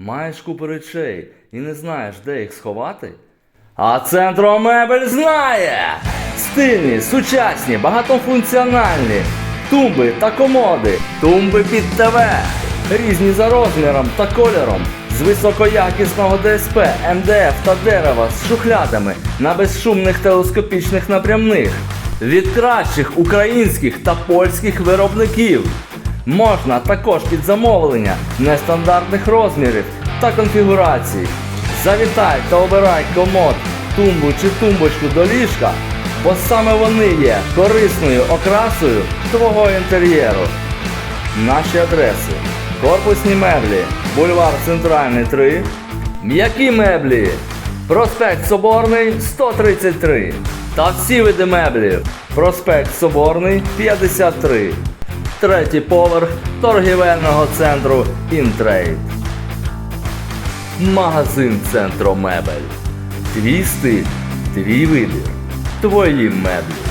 Маєш купу речей і не знаєш, де їх сховати? А Центромебель знає! Стильні, сучасні, багатофункціональні тумби та комоди, тумби під ТВ, різні за розміром та кольором, з високоякісного ДСП, МДФ та дерева з шухлядами на безшумних телескопічних напрямних від кращих українських та польських виробників. Можна також під замовлення нестандартних розмірів та конфігурацій. Завітай та обирай комод, тумбу чи тумбочку до ліжка, бо саме вони є корисною окрасою твого інтер'єру. Наші адреси. Корпусні меблі, бульвар Центральний 3, м'які меблі, проспект Соборний 133. Та всі види меблів. Проспект Соборний 53. Третій поверх торгівельного центру Інтрейд. Магазин Центромебель. Твій стиль, твій вибір, твої меблі.